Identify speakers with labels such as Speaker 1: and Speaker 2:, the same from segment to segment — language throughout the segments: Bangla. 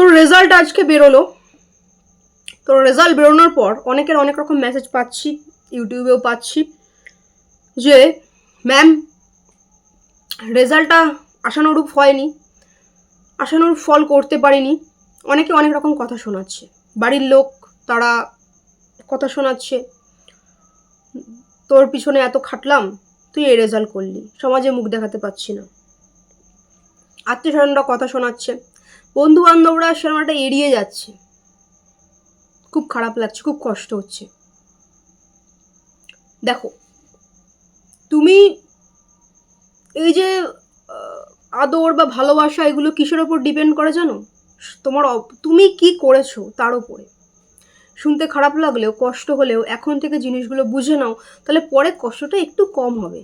Speaker 1: তোর রেজাল্ট আজকে বেরোলো। তোর রেজাল্ট বেরোনোর পর অনেকের অনেক রকম মেসেজ পাচ্ছি, ইউটিউবেও পাচ্ছি যে ম্যাম রেজাল্টটা আশানুরূপ হয়নি, আশানুরূপ ফল করতে পারিনি। অনেকে অনেক রকম কথা শোনাচ্ছে। বাড়ির লোক, তারা কথা শোনাচ্ছে, তোর পিছনে এত খাটলাম, তুই এই রেজাল্ট করলি। সমাজে মুখ দেখাতে পারছি না। আত্মীয় স্বজনরা কথা শোনাচ্ছে। বন্ধু বান্ধবরা সেরকমটা এড়িয়ে যাচ্ছে। খুব খারাপ লাগছে, খুব কষ্ট হচ্ছে। দেখো, তুমি এই যে আদর বা ভালোবাসা এগুলো কিসের ওপর ডিপেন্ড করে জানো? তোমার তুমি কি করেছ তার উপরে শুনতে খারাপ লাগলেও, কষ্ট হলেও, এখন থেকে জিনিসগুলো বুঝে নাও, তাহলে পরে কষ্টটা একটু কম হবে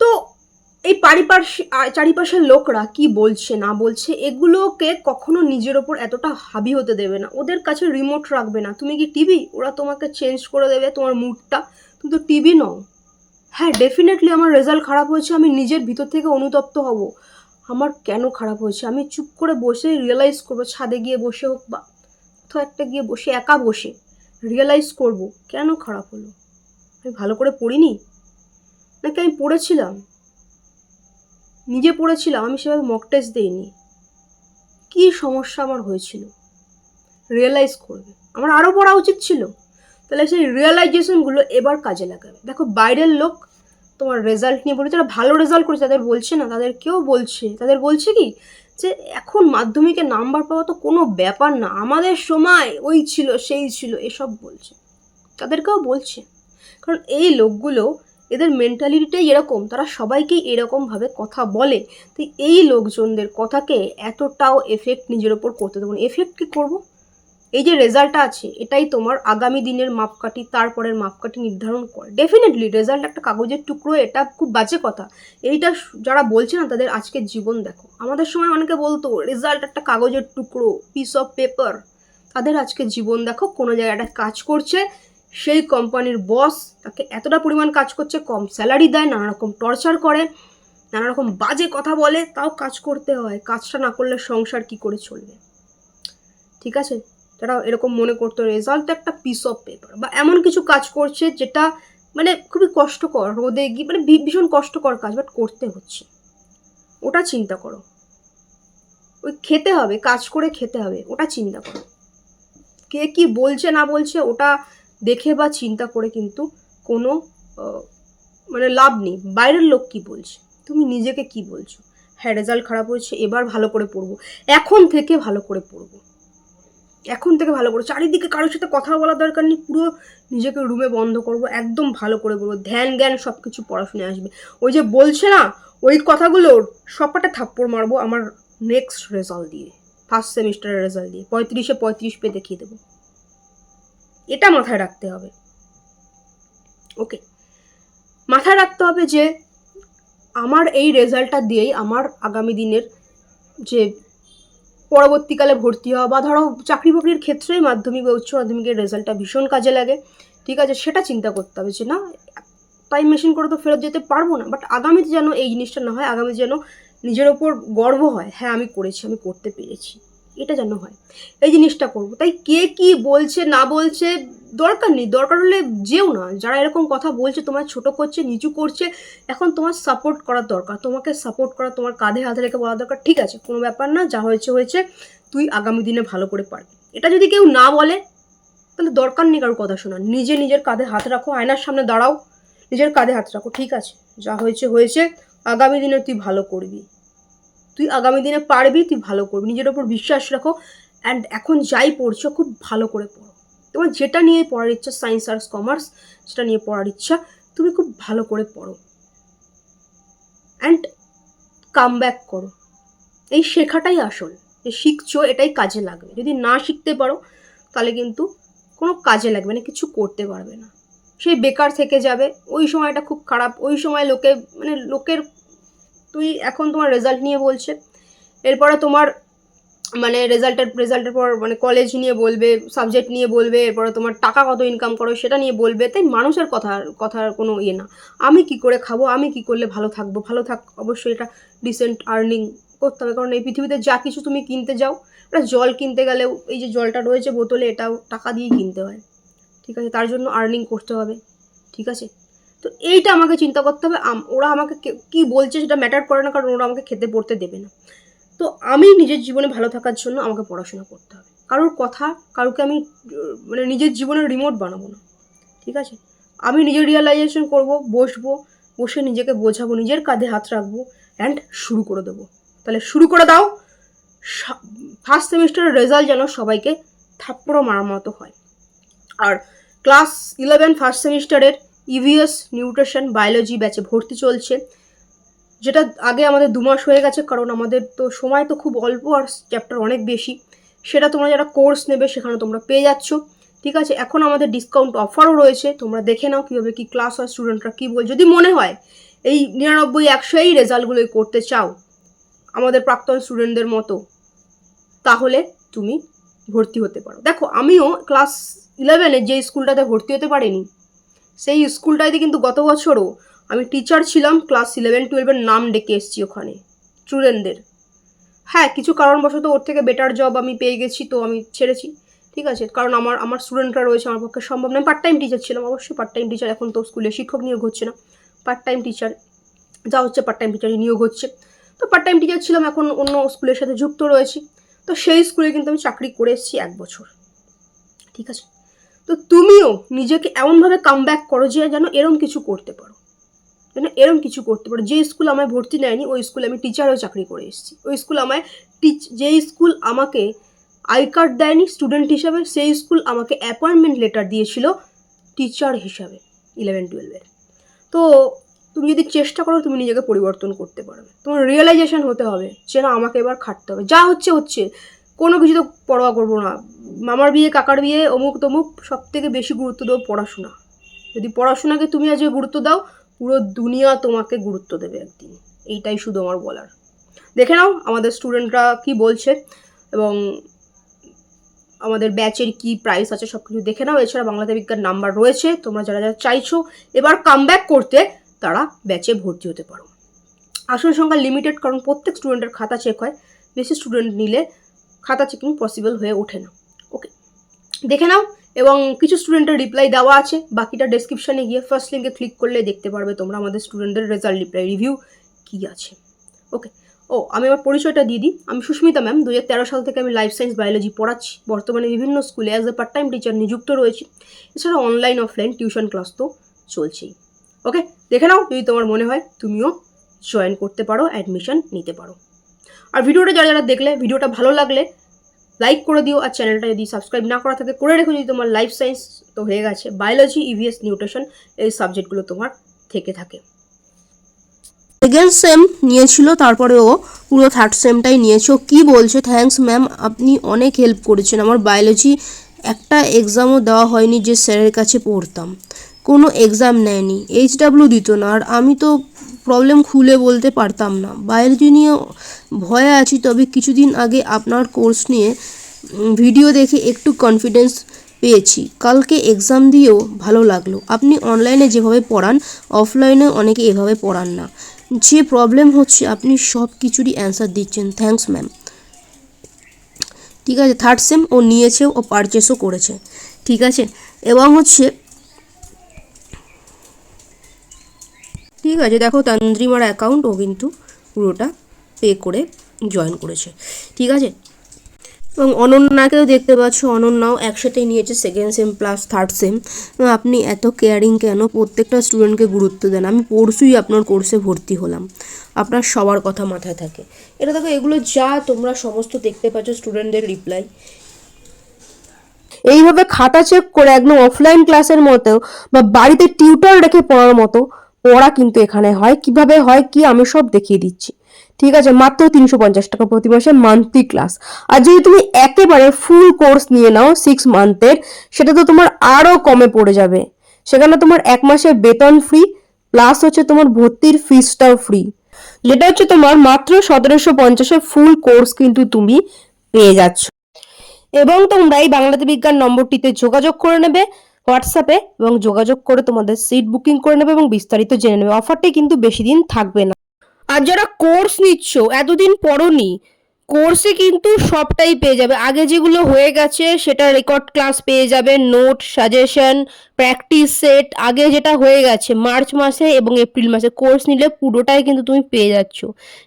Speaker 1: তো এই পারিপার্শ্বিক চারিপাশের লোকরা কি বলছে, না বলছে, এগুলোকে কখনো নিজের ওপর এতটা হাবি হতে দেবে না। ওদের কাছে রিমোট রাখবে না। তুমি কি টিভি ওরা তোমাকে চেঞ্জ করে দেবে তোমার মুডটা তুমি তো টিভি নও। হ্যাঁ ডেফিনেটলি আমার রেজাল্ট খারাপ হয়েছে, আমি নিজের ভিতর থেকে অনুতপ্ত হব। আমার কেন খারাপ হয়েছে? আমি চুপ করে বসে রিয়েলাইজ করব, ছাদে গিয়ে বসে হোক বা কোথাও একটা গিয়ে বসে, একা বসে রিয়েলাইজ করব, কেন খারাপ হলো? আমি ভালো করে পড়িনি? নাকি আমি পড়েছিলাম? নিজে পড়েছিলাম, আমি সেভাবে মক টেস্ট দিইনি। কী সমস্যা আমার হয়েছিল? রিয়েলাইজ করবে। আমার আরও পড়া উচিত ছিল। তাহলে সেই রিয়েলাইজেশনগুলো এবার কাজে লাগাবে। দেখো, বাইরের লোক তোমার রেজাল্ট নিয়ে বলে যারা ভালো রেজাল্ট করেছে, তাদের বলছে না, তাদের কেউ বলছে, তাদের বলছে কি? যে এখন মাধ্যমিকে নাম্বার পাওয়া তো কোনো ব্যাপার না, আমাদের সময় ওই ছিল, সেই ছিল, এসব বলছে। তাদেরকেও বলছে। কারণ এই লোকগুলো এদের মেন্টালিটিটাই এরকম, তারা সবাইকেই এরকমভাবে কথা বলে। তো এই লোকজনদের কথাকে এতটাও এফেক্ট নিজের ওপর করতে দেবো এফেক্ট কী করব? এই যে রেজাল্টটা আছে, এটাই তোমার আগামী দিনের মাপকাঠি, তারপরের মাপকাঠি নির্ধারণ করে। ডেফিনেটলি রেজাল্ট একটা কাগজের টুকরো, এটা খুব বাজে কথা। এইটা যারা বলছে না, তাদের আজকের জীবন দেখো। আমাদের সময় অনেকে বলতো রেজাল্ট একটা কাগজের টুকরো পিস অফ পেপার তাদের আজকে জীবন দেখো, কোনো জায়গায় একটা কাজ করছে সেই কোম্পানির বস তাকে এতটা পরিমাণ কাজ করছে, কম স্যালারি দেয় নানা রকম টর্চার করে নানা রকম বাজে কথা বলে, তাও কাজ করতে হয়। কাজটা না করলে সংসার কি করে চলবে? ঠিক আছে? তারা এরকম মনে করতো রেজাল্ট একটা পিস অফ পেপার বা এমন কিছু কাজ করছে যেটা মানে খুবই কষ্টকর, রোদে গিয়ে মানে ভীষণ কষ্টকর কাজ বাট করতে হচ্ছে। ওটা চিন্তা করো। ওই খেতে হবে, কাজ করে খেতে হবে, ওটা চিন্তা করো। কে কি বলছে না বলছে, ওটা দেখে বা চিন্তা করে কিন্তু কোনো মানে লাভ নেই। বাইরের লোক কি বলছে? তুমি নিজেকে কি বলছো? হ্যাঁ রেজাল্ট খারাপ হয়েছে, এবার ভালো করে পড়ব। এখন থেকে ভালো করে পড়ব। এখন থেকে ভালো করে, চারিদিকে কারোর সাথে কথা বলার দরকার নেই, পুরো নিজেকে রুমে বন্ধ করব, একদম ভালো করে বলব ধ্যান, জ্ঞান সব কিছু পড়াশুনে আসবে। ওই যে বলছে না, ওই কথাগুলোর সবটা থাপ্পড় মারবো আমার নেক্সট রেজাল্ট দিয়ে ফার্স্ট সেমিস্টারের রেজাল্ট দিয়ে। পঁয়ত্রিশে পঁয়ত্রিশ পেয়ে দেখিয়ে দেবো। এটা মাথায় রাখতে হবে। ওকে মাথায় রাখতে হবে যে, আমার এই রেজাল্টটা দিয়েই আমার আগামী দিনের যে পরবর্তীকালে ভর্তি হওয়া বা ধরো চাকরি বাকরির ক্ষেত্রেই মাধ্যমিক বা উচ্চ মাধ্যমিকের রেজাল্টটা ভীষণ কাজে লাগে, ঠিক আছে? সেটা চিন্তা করতে হবে যে, না টাইম মেশিন করে তো ফেরত যেতে পারব না বাট আগামীতে যেন এই জিনিসটা না হয় আগামী যেন নিজের ওপর গর্ব হয় হ্যাঁ আমি করেছি, আমি করতে পেরেছি। এটা যেন হয়। এই জিনিসটা করব। তাই কে কি বলছে, না বলছে দরকার নেই। দরকার হলে যেও না। যারা এরকম কথা বলছে, তোমার ছোট করছে, নিচু করছে, এখন তোমার সাপোর্ট করার দরকার। তোমাকে সাপোর্ট করা, তোমার কাঁধে হাতে রেখে বলা দরকার। ঠিক আছে, কোনো ব্যাপার না, যা হয়েছে হয়েছে, তুই আগামী দিনে ভালো করে পারবি। এটা যদি কেউ না বলে, তাহলে দরকার নেই কারোর কথা শোনার। নিজে নিজের কাঁধে হাত রাখো, আয়নার সামনে দাঁড়াও। নিজের কাঁধে হাত রাখো, ঠিক আছে? যা হয়েছে হয়েছে, আগামী দিনে তুই ভালো করবি। তুই আগামী দিনে পারবি, তুই ভালো করবি। নিজের ওপর বিশ্বাস রাখো অ্যান্ড এখন যাই পড়ছো, খুব ভালো করে পড়ো। তোমার যেটা নিয়ে পড়ার ইচ্ছা সায়েন্স আর্টস কমার্স সেটা নিয়ে পড়ার ইচ্ছা, তুমি খুব ভালো করে পড়ো। অ্যান্ড কাম ব্যাক করো। এই শেখাটাই আসল, যে শিখছো, এটাই কাজে লাগবে। যদি না শিখতে পারো, তাহলে কিন্তু কোনো কাজে লাগবে না, কিছু করতে পারবে না। সেই বেকার থেকে যাবে, ওই সময়টা খুব খারাপ, ওই সময় লোকে মানে লোকের তুই এখন তোমার রেজাল্ট নিয়ে বলছে। এরপরে তোমার মানে রেজাল্টের রেজাল্টের পর মানে কলেজ নিয়ে বলবে সাবজেক্ট নিয়ে বলবে, এরপরে তোমার টাকা কত ইনকাম করো সেটা নিয়ে বলবে। তাই মানুষের কথা, কথার কোনো ইয়ে না। আমি কি করে খাব, আমি কি করলে ভালো থাকব? ভালো থাক, অবশ্যই এটা ডিসেন্ট আর্নিং করতে হবে। কারণ এই পৃথিবীতে যা কিছু তুমি কিনতে যাও একটা জল কিনতে গেলেও এই যে জলটা রয়েছে বোতলে, এটাও টাকা দিয়েই কিনতে হয়। ঠিক আছে? তার জন্য আর্নিং করতে হবে। ঠিক আছে? তো এইটা আমাকে চিন্তা করতে হবে। ওরা আমাকে কে- বলছে সেটা ম্যাটার করে না, কারণ ওরা আমাকে খেতে পড়তে দেবে না। তো আমি নিজের জীবনে ভালো থাকার জন্য আমাকে পড়াশোনা করতে হবে। কারোর কথা, কারোকে আমি মানে নিজের জীবনের রিমোট বানাবো না। ঠিক আছে? আমি নিজে রিয়েলাইজেশন করব, বসবো, বসে নিজেকে বোঝাবো, নিজের কাঁধে হাত রাখব অ্যান্ড শুরু করে দেবো। তাহলে শুরু করে দাও। ফার্স্ট সেমিস্টারের রেজাল্ট যেন সবাইকে থাপ্পড়ো মারার মতো হয়। আর ক্লাস ইলেভেন ফার্স্ট সেমিস্টারের ইভিএস নিউট্রিশন বায়োলজি ব্যাচে ভর্তি চলছে। যেটা আগে আমাদের দু মাস হয়ে গেছে, কারণ আমাদের তো সময় তো খুব অল্প আর চ্যাপ্টার অনেক বেশি। সেটা তোমরা যারা কোর্স নেবে, সেখানে তোমরা পেয়ে যাচ্ছ। ঠিক আছে, এখন আমাদের ডিসকাউন্ট অফারও রয়েছে, তোমরা দেখে নাও কীভাবে কী ক্লাস হয় স্টুডেন্টরা কী বল, যদি মনে হয় এই নিরানব্বই, একশো এই রেজাল্টগুলোই করতে চাও, আমাদের প্রাক্তন স্টুডেন্টদের মতো, তাহলে তুমি ভর্তি হতে পারো। দেখো, আমিও ক্লাস ইলেভেনে যে স্কুলটাতে ভর্তি হতে পারিনি সেই স্কুলটাতে কিন্তু গত বছরও আমি টিচার ছিলাম ক্লাস ইলেভেন টুয়েলভের নাম ডেকে এসেছি ওখানে স্টুডেন্টদের হ্যাঁ কিছু কারণবশত ওর থেকে বেটার জব আমি পেয়ে গেছি, তো আমি ছেড়েছি, ঠিক আছে? কারণ আমার আমার স্টুডেন্টরা রয়েছে আমার পক্ষে সম্ভব নয়। পার্ট টাইম টিচার ছিলাম, অবশ্যই পার্ট টাইম টিচার এখন তো স্কুলে শিক্ষক নিয়োগ হচ্ছে না। পার্ট টাইম টিচার যা হচ্ছে পার্ট টাইম টিচারই নিয়োগ হচ্ছে। তো পার্ট টাইম টিচার ছিলাম, এখন অন্য স্কুলের সাথে যুক্ত রয়েছি। তো সেই স্কুলে কিন্তু আমি চাকরি করে এসেছি এক বছর, ঠিক আছে? তো তুমিও নিজেকে এমনভাবে কাম ব্যাক করো যে যেন এরম কিছু করতে পারো। যেন এরম কিছু করতে পারো। যে স্কুল আমায় ভর্তি নেয়নি, ওই স্কুলে আমি টিচারও চাকরি করে এসেছি। ওই স্কুল আমায় টিচ যেই স্কুল আমাকে আই কার্ড দেয়নি স্টুডেন্ট হিসাবে, সেই স্কুল আমাকে অ্যাপয়েন্টমেন্ট লেটার দিয়েছিল টিচার হিসাবে ইলেভেন টুয়েলভের তো তুমি যদি চেষ্টা করো, তুমি নিজেকে পরিবর্তন করতে পারবে। তোমার রিয়েলাইজেশন হতে হবে যে না, আমাকে এবার খাটতে হবে। যা হচ্ছে হচ্ছে। কোনো কিছু তো পরোয়া করব না। মামার বিয়ে, কাকার বিয়ে, অমুক তমুক সব থেকে বেশি গুরুত্ব দেবো পড়াশোনা। যদি পড়াশোনাকে তুমি আজকে গুরুত্ব দাও, পুরো দুনিয়া তোমাকে গুরুত্ব দেবে একদিন। এইটাই শুধু আমার বলার। দেখে নাও আমাদের স্টুডেন্টরা কি বলছে এবং আমাদের ব্যাচের কি প্রাইস আছে সব কিছু দেখে নাও। এছাড়া বাংলাতে বিজ্ঞান নাম্বার রয়েছে, তোমরা যারা যারা চাইছো, এবার কাম করতে তারা ব্যাচে ভর্তি হতে পারো। আসন সংখ্যা লিমিটেড কারণ প্রত্যেক স্টুডেন্টের খাতা চেক হয়। বেশি স্টুডেন্ট নিলে খাতা চেকিং পসিবল হয়ে ওঠে না। ওকে দেখে নাও, এবং কিছু স্টুডেন্টের রিপ্লাই দেওয়া আছে, বাকিটা ডেসক্রিপশানে গিয়ে ফার্স্ট লিঙ্কে ক্লিক করলে দেখতে পারবে তোমরা আমাদের স্টুডেন্টদের রেজাল্ট রিপ্লাই রিভিউ কী আছে। ওকে ও, আমি আমার পরিচয়টা দিয়ে দিই। আমি সুস্মিতা ম্যাম দু হাজার তেরো সাল থেকে আমি লাইফ সায়েন্স বায়োলজি পড়াচ্ছি। বর্তমানে বিভিন্ন স্কুলে as a part time teacher নিযুক্ত রয়েছি। এছাড়া অনলাইন অফলাইন টিউশন ক্লাস তো চলছেই। ওকে দেখে নাও, যদি তোমার মনে হয় তুমিও জয়েন করতে পারো অ্যাডমিশন নিতে পারো। আর ভিডিওটা যারা যারা দেখলে, ভিডিওটা ভালো লাগলে লাইক করে দিও আর চ্যানেলটা যদি সাবস্ক্রাইব না করা থাকে, করে রেখো যদি তোমার লাইফ সায়েন্স তো হয়ে গেছে। বায়োলজি ইভিএস নিউট্রিশন এই সাবজেক্টগুলো তোমার থেকে থাকে।
Speaker 2: সেকেন্ড সেম নিয়েছিল, তারপরে ও পুরো থার্ড সেমটাই নিয়েছে। ও কী বলছে? থ্যাঙ্কস ম্যাম আপনি অনেক হেল্প করেছেন। আমার বায়োলজি একটা এক্সামও দেওয়া হয়নি যে স্যারের কাছে পড়তাম। কোনো এক্সাম নেয়নি। এইচ ডাব্লিউ দিত না। আর আমি তো প্রবলেম খুলে বলতে পারতাম না। বায়োলজি নিয়ে ভয়ে আছি, তবে কিছুদিন আগে আপনার কোর্স নিয়ে ভিডিও দেখে একটু কনফিডেন্স পেয়েছি। কালকে এক্সাম দিয়েও ভালো লাগল। আপনি অনলাইনে যেভাবে পড়ান অফলাইনে অনেকে এভাবে পড়ান না। যে প্রবলেম হচ্ছে, আপনি সব কিছুরই অ্যান্সার দিচ্ছেন। থ্যাঙ্কস ম্যাম ঠিক আছে থার্ড সেম ও নিয়েছে ও পারচেসও করেছে। ঠিক আছে? এবং হচ্ছে ঠিক আছে, দেখো তান্দ্রিমার অ্যাকাউন্ট ও কিন্তু পুরোটা পে করে জয়েন করেছে, ঠিক আছে? এবং অনন্যাকেও দেখতে পাচ্ছ, অনন্যাও একসাথেই নিয়েছে second sem plus third sem আপনি এত কেয়ারিং কেন? প্রত্যেকটা স্টুডেন্টকে গুরুত্ব দেন। আমি পরশুই আপনার কোর্সে ভর্তি হলাম। আপনার সবার কথা মাথায় থাকে। এটা দেখো, এগুলো যা তোমরা সমস্ত দেখতে পাচ্ছ স্টুডেন্টদের রিপ্লাই
Speaker 1: এইভাবে খাতা চেক করে একদম অফলাইন ক্লাসের মতো বা বাড়িতে টিউটর রেখে পড়ার মতো পড়া কিন্তু এখানে হয়। কীভাবে হয় কি আমি সব দেখিয়ে দিচ্ছি। ঠিক আছে, মাত্র তিনশো পঞ্চাশ টাকা প্রতি মাসে মান্থলি ক্লাস আর যদি তুমি একেবারে ফুল কোর্স নিয়ে নাও সিক্স মান্থের সেটা তো তোমার আরও কমে পড়ে যাবে। সেখানে তোমার এক মাসের বেতন ফ্রি প্লাস হচ্ছে তোমার ভর্তির ফিসটাও ফ্রি যেটা হচ্ছে তোমার মাত্র সতেরোশো পঞ্চাশে ফুল কোর্স কিন্তু তুমি পেয়ে যাচ্ছ। এবং তোমরা এই বাংলাতে বিজ্ঞান নম্বরটিতে যোগাযোগ করে নেবে। হোয়াটসঅ্যাপে এবং যোগাযোগ করে তোমাদের সিট বুকিং করে নেবে এবং বিস্তারিত জেনে নেবে। অফারটি কিন্তু বেশি দিন থাকবে না। আর যারা কোর্স নিচ্ছ, এতদিন পড়নি, কোর্সে কিন্তু সবটাই পেয়ে যাবে। আগে যেগুলো হয়ে গেছে, সেটা রেকর্ড ক্লাস পেয়ে যাবে নোট সাজেশন প্র্যাকটিস সেট আগে যেটা হয়ে গেছে, মার্চ মাসে এবং এপ্রিল মাসে, কোর্স নিলে পুরোটাই কিন্তু তুমি পেয়ে যাচ্ছ।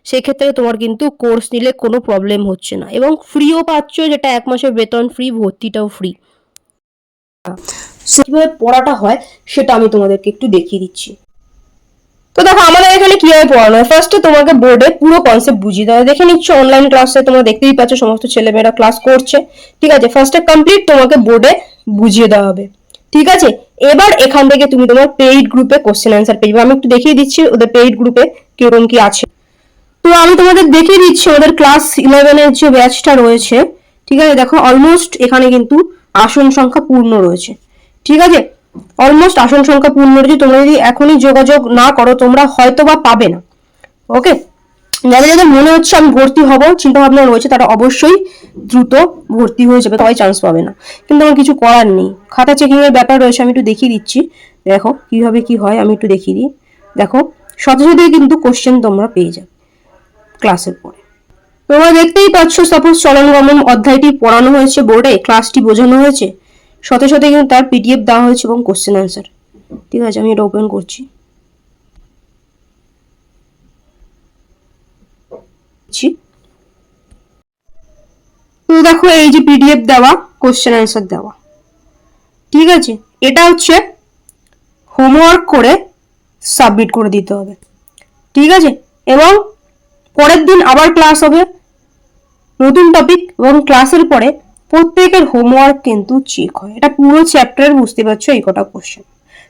Speaker 1: সেক্ষেত্রে তোমার কিন্তু কোর্স নিলে কোনো প্রবলেম হচ্ছে না। এবং ফ্রিও পাচ্ছ, যেটা এক মাসের বেতন ফ্রি ভর্তিটাও ফ্রি কীভাবে পড়াটা হয় সেটা আমি তোমাদেরকে একটু দেখিয়ে দিচ্ছি। তো দেখো, আমাদের এখানে কীভাবে পড়ানো হয়? ফার্স্টে তোমাকে বোর্ডে পুরো কনসেপ্ট বুঝিয়ে দেওয়া দেখে অনলাইন ক্লাসে তোমরা দেখতেই পাচ্ছ, সমস্ত ছেলেমেয়েরা ক্লাস করছে। ঠিক আছে ফার্স্টে কমপ্লিট তোমাকে বোর্ডে বুঝিয়ে দেওয়া হবে। ঠিক আছে, এবার এখান থেকে তুমি তোমার পেইড গ্রুপে কোশ্চেন অ্যান্সার পেয়ে যাবে। আমি একটু দেখিয়ে দিচ্ছি, ওদের পেইড গ্রুপে কীরকম কি আছে। তো আমি তোমাদের দেখিয়ে দিচ্ছি, ওদের ক্লাস ইলেভেনের যে ব্যাচটা রয়েছে, ঠিক আছে, দেখো অলমোস্ট এখানে কিন্তু আসন সংখ্যা পূর্ণ রয়েছে। ঠিক আছে? অলমোস্ট আসন সংখ্যা পূর্ণ রয়েছে। তোমরা যদি এখনই যোগাযোগ না করো, তোমরা হয়তো বা পাবে না। ওকে যাদের যাদের মনে হচ্ছে আমি ভর্তি হব চিন্তা ভাবনা রয়েছে, তারা অবশ্যই দ্রুত ভর্তি হয়ে যাবে সবাই চান্স পাবে না। কিন্তু আমার কিছু করার নেই। খাতা চেকিং এর ব্যাপার রয়েছে, আমি একটু দেখিয়ে দিচ্ছি। দেখো, কীভাবে কি হয়, আমি একটু দেখিয়ে দিই। দেখো সাথে সাথে কিন্তু কোশ্চেন তোমরা পেয়ে যাবে ক্লাসের পরে। তোমরা দেখতেই পাচ্ছ সাপোজ চলন গমন অধ্যায়টি পড়ানো হয়েছে বোর্ডে ক্লাসটি বোঝানো হয়েছে। সাথে সাথে কিন্তু তার পিডিএফ দেওয়া হয়েছে এবং কোশ্চেন অ্যান্সার ঠিক আছে, আমি এটা ওপেন করছি। দেখো, এই যে পিডিএফ দেওয়া কোশ্চেন অ্যান্সার দেওয়া। ঠিক আছে, এটা হচ্ছে হোমওয়ার্ক করে সাবমিট করে দিতে হবে। ঠিক আছে, এবং পরের দিন আবার ক্লাস হবে। নতুন টপিক এবং ক্লাসের পরে প্রত্যেকের হোমওয়ার্ক কিন্তু চেক হয়। এটা পুরো চ্যাপ্টারের বুঝতে পারছ এই কটা কোশ্চেন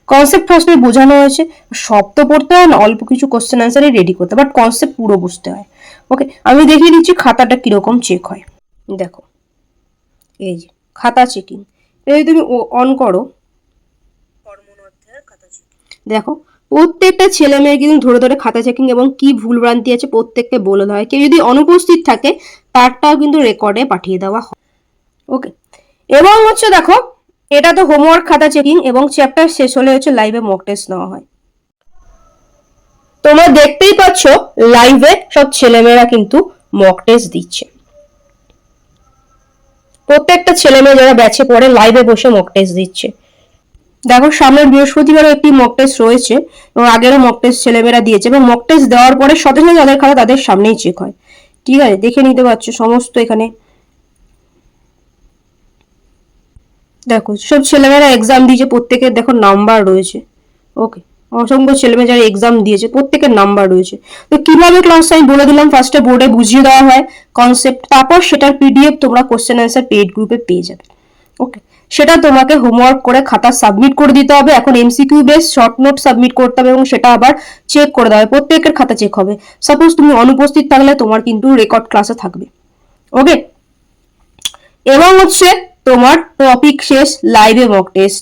Speaker 1: কনসেপ্ট ফার্স্টে বোঝানো হয়েছে। সব তো পড়তে হয় না অল্প কিছু কোশ্চেন অ্যান্সারই রেডি করতে বাট কনসেপ্ট পুরো বুঝতে হয়। ওকে আমি দেখিয়ে দিচ্ছি খাতাটা কীরকম চেক হয়। দেখো এই যে খাতা চেকিং যদি তুমি অন করো। দেখো প্রত্যেকটা ছেলে মেয়ে কিন্তু ধরে ধরে খাতা চেকিং এবং কি ভুল ভ্রান্তি আছে প্রত্যেককে বলে দেওয়া হয়। কেউ যদি অনুপস্থিত থাকে, তারটাও কিন্তু রেকর্ডে পাঠিয়ে দেওয়া হয়। ওকে এবং হচ্ছে দেখো, এটা তো হোমওয়ার্ক খাতা চেকিং এবং চ্যাপ্টার শেষ হলে হচ্ছে লাইভে মক টেস্ট নেওয়া হয়। তোমরা দেখতেই পাচ্ছ লাইভে সব ছেলেমেয়েরা কিন্তু মক টেস্ট দিচ্ছে। প্রত্যেকটা ছেলেমেয়ে যারা ব্যাচে পড়ে লাইভে বসে মক টেস্ট দিচ্ছে। দেখো, সামনের বৃহস্পতিবারও একটি মক টেস্ট রয়েছে এবং আগেরও মক টেস্ট ছেলেমেয়েরা দিয়েছে এবং মক টেস্ট দেওয়ার পরে সাথে সাথে যাদের খাতা তাদের সামনেই চেক হয়। ঠিক আছে, দেখে নিতে পারছ সমস্ত এখানে। দেখো, সব ছেলেমেয়েরা এক্সাম দিয়েছে, প্রত্যেকের দেখো নাম্বার রয়েছে। ওকে অসংখ্য ছেলেমেয়ে যারা এক্সাম দিয়েছে, প্রত্যেকের নাম্বার রয়েছে। তো কীভাবে ক্লাস আমি বলে দিলাম? ফার্স্টে বোর্ডে বুঝিয়ে দেওয়া হয় কনসেপ্ট তারপর সেটার পিডিএফ তোমরা কোশ্চেন অ্যান্সার পেইড গ্রুপে পেয়ে যাবে। ওকে সেটা তোমাকে হোমওয়ার্ক করে খাতা সাবমিট করে দিতে হবে। এখন MCQ base short note submit করতে হবে এবং সেটা আবার চেক করে দেওয়া হবে। প্রত্যেকের খাতা চেক হবে। সাপোজ তুমি অনুপস্থিত থাকলে তোমার কিন্তু রেকর্ড ক্লাসে থাকবে। ওকে এবং হচ্ছে তোমার টপিক শেষ লাইভে মক টেস্ট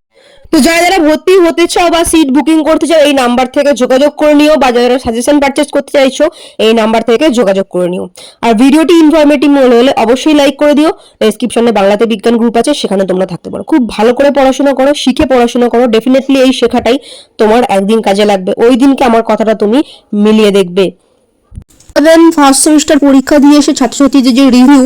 Speaker 1: তো যারা যারা ভর্তি হতে চাও বা সিট বুকিং করতে চাও, এই নাম্বার থেকে যোগাযোগ করে নিও বা যারা সাজেশন পারচেস করতে চাইছো, এই নাম্বার থেকে যোগাযোগ করে নিও। আর ভিডিওটি ইনফরমেটিভ মনে হলে অবশ্যই লাইক করে দিও। ডেসক্রিপশনে বাংলাতে বিজ্ঞান গ্রুপ আছে, সেখানে তোমরা থাকতে পারো। খুব ভালো করে পড়াশোনা করো, শিখে পড়াশোনা করো ডেফিনেটলি এই শেখাটাই তোমার একদিন কাজে লাগবে। ওই দিনকে আমার কথাটা তুমি মিলিয়ে দেখবে।
Speaker 2: দেন ফার্স্ট সেমিস্টার পরীক্ষা দিয়ে এসে ছাত্রছাত্রীদের যে রিভিউ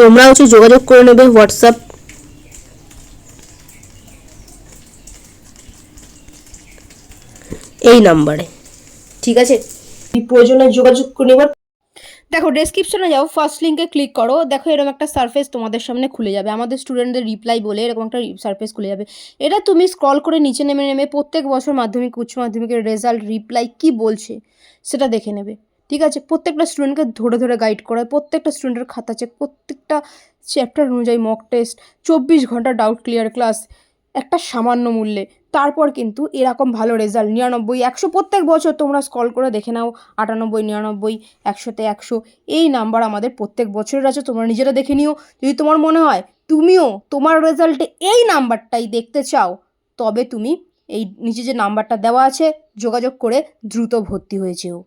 Speaker 1: তোমরা হচ্ছে যোগাযোগ করে নেবে হোয়াটসঅ্যাপ এই নাম্বারে। ঠিক আছে? প্রয়োজনে যোগাযোগ করে নেবার।
Speaker 3: দেখো ডেসক্রিপশনে যাও ফার্স্ট লিঙ্কে ক্লিক করো। দেখো, এরকম একটা সার্ফেস তোমাদের সামনে খুলে যাবে। আমাদের স্টুডেন্টদের রিপ্লাই বলে এরকম একটা সার্ফেস খুলে যাবে। এটা তুমি স্ক্রল করে নিচে নেমে নেমে প্রত্যেক বছর মাধ্যমিক, উচ্চ মাধ্যমিকের রেজাল্ট রিপ্লাই কি বলছে, সেটা দেখে নেবে। ঠিক আছে? প্রত্যেকটা স্টুডেন্টকে ধরে ধরে গাইড করা প্রত্যেকটা স্টুডেন্টের খাতা চেক প্রত্যেকটা চ্যাপ্টার অনুযায়ী মক টেস্ট চব্বিশ ঘণ্টা ডাউট ক্লিয়ার ক্লাস একটা সামান্য মূল্যে। তারপর কিন্তু এরকম ভালো রেজাল্ট নিরানব্বই, একশো প্রত্যেক বছর তোমরা স্কল করে দেখে নাও, আটানব্বই, নিরানব্বই, একশোতে একশো। এই নাম্বার আমাদের প্রত্যেক বছরের আছে, তোমরা নিজেরা দেখে নিও। যদি তোমার মনে হয় তুমিও তোমার রেজাল্টে এই নাম্বারটাই দেখতে চাও, তবে তুমি এই নিচে যে নাম্বারটা দেওয়া আছে, যোগাযোগ করে দ্রুত ভর্তি হয়ে যেও।